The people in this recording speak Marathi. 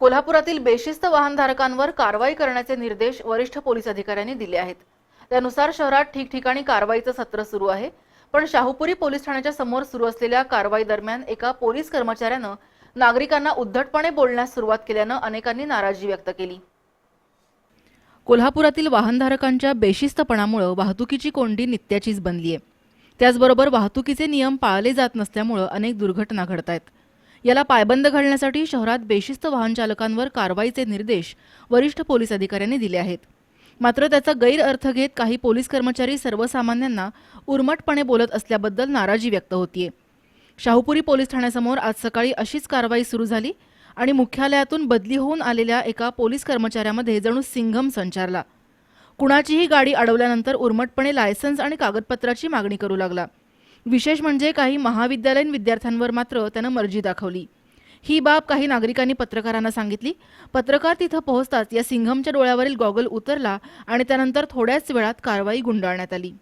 कोल्हापुरातील बेशिस्त वाहनधारकांवर कारवाई करण्याचे निर्देश वरिष्ठ पोलीस अधिकाऱ्यांनी दिले आहेत. त्यानुसार शहरात ठिकठिकाणी कारवाईचं सत्र सुरू आहे. पण शाहूपुरी पोलीस ठाण्याच्या समोर सुरू असलेल्या कारवाई दरम्यान एका पोलीस कर्मचाऱ्यानं नागरिकांना उद्धटपणे बोलण्यास सुरुवात केल्यानं अनेकांनी नाराजी व्यक्त केली. कोल्हापुरातील वाहनधारकांच्या बेशिस्तपणामुळे वाहतुकीची कोंडी नित्याचीच बनली आहे त्याचबरोबर वाहतुकीचे नियम पाळले जात नसल्यामुळं अनेक दुर्घटना घडत आहेत याला पायबंद घालण्यासाठी शहरात बेशिस्त वाहनचालकांवर कारवाईचे निर्देश वरिष्ठ पोलीस अधिकाऱ्यांनी दिले आहेत. मात्र त्याचा गैरअर्थ घेत काही पोलीस कर्मचारी सर्वसामान्यांना उर्मटपणे बोलत असल्याबद्दल नाराजी व्यक्त होतीये. शाहूपुरी पोलीस ठाण्यासमोर आज सकाळी अशीच कारवाई सुरू झाली आणि मुख्यालयातून बदली होऊन आलेल्या एका पोलीस कर्मचाऱ्यामध्ये जणू सिंघम संचारला. कुणाचीही गाडी अडवल्यानंतर उर्मटपणे लायसन्स आणि कागदपत्राची मागणी करू लागला. विशेष म्हणजे काही महाविद्यालयीन विद्यार्थ्यांवर मात्र त्यानं मर्जी दाखवली. ही बाब काही नागरिकांनी पत्रकारांना सांगितली. पत्रकार तिथं पोहोचताच या सिंघमच्या डोळ्यावरील गॉगल उतरला आणि त्यानंतर थोड्याच वेळात कारवाई गुंडाळण्यात आली.